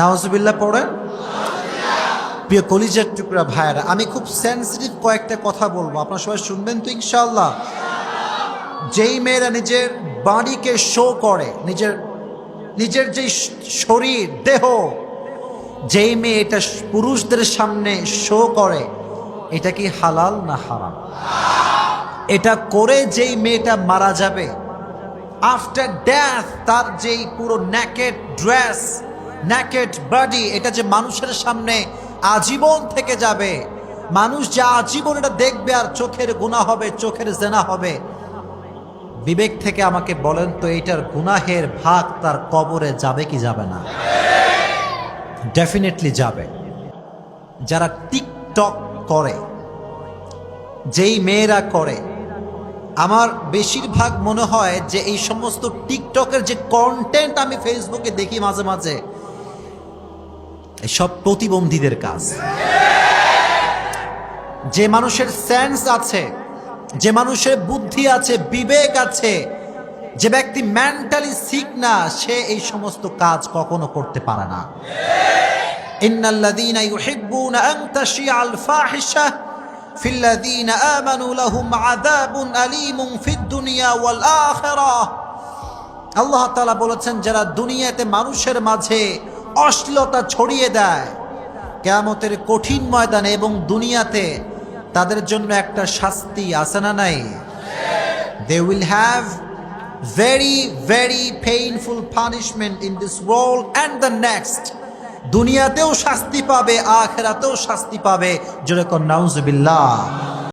নাওজবিল্লা পড়েন প্রিয় কলিজার টুকরা ভাইয়েরা, আমি খুব সেন্সিটিভ কয়েকটা কথা বলব। আপনার সবাই শুনবেন তো ইনশাল্লাহ যেই মেয়েরা নিজের বাড়িকে শো করে, নিজের নিজের যে শরীর, দেহ, যেই মেয়ে এটা পুরুষদের সামনে শো করে, এটা কি হালাল না হারাম? এটা করে যেই মেয়েটা মারা যাবে আফটার ডেথ তার যেই পুরো ন্যাকেট ড্রেস ন্যাকেট বডি এটা যে মানুষের সামনে আজীবন থেকে যাবে। মানুষ যে আজীবন এটা দেখবে আর চোখের গুণা হবে, চোখের জেনা হবে। বিবেক থেকে আমাকে বলেন তো, এইটার গুনাহের ভাগ তার কবরে যাবে কি যাবে না? ডেফিনেটলি যাবে। যারা টিকটক করে, যেই মেয়েরা করে, আমার বেশিরভাগ মনে হয় যে এই সমস্ত টিকটকের যে কন্টেন্ট আমি ফেসবুকে দেখি মাঝে মাঝে সব প্রতিবন্ধীদের কাজ। যে মানুষের সেন্স আছে, যে মানুষের বুদ্ধি আছে, বিবেক আছে, যে ব্যক্তি মেন্টালি সিক না, সে এই সমস্ত কাজ কখনো করতে পারে না। আন আলীমুন ফিদ দুনিয়া আল্লাহ বলেছেন, যারা দুনিয়াতে মানুষের মাঝে অশ্লীলতা ছড়িয়ে দেয়। কেয়ামতের কঠিন ময়দানে এবং দুনিয়াতে তাদের জন্য একটা শাস্তি আছে না নাই? They will have very very painful punishment in this world and the next দুনিয়াতেও শাস্তি পাবে, আখেরাতেও শাস্তি পাবে। যেরকম নাউজবিল্লাহ।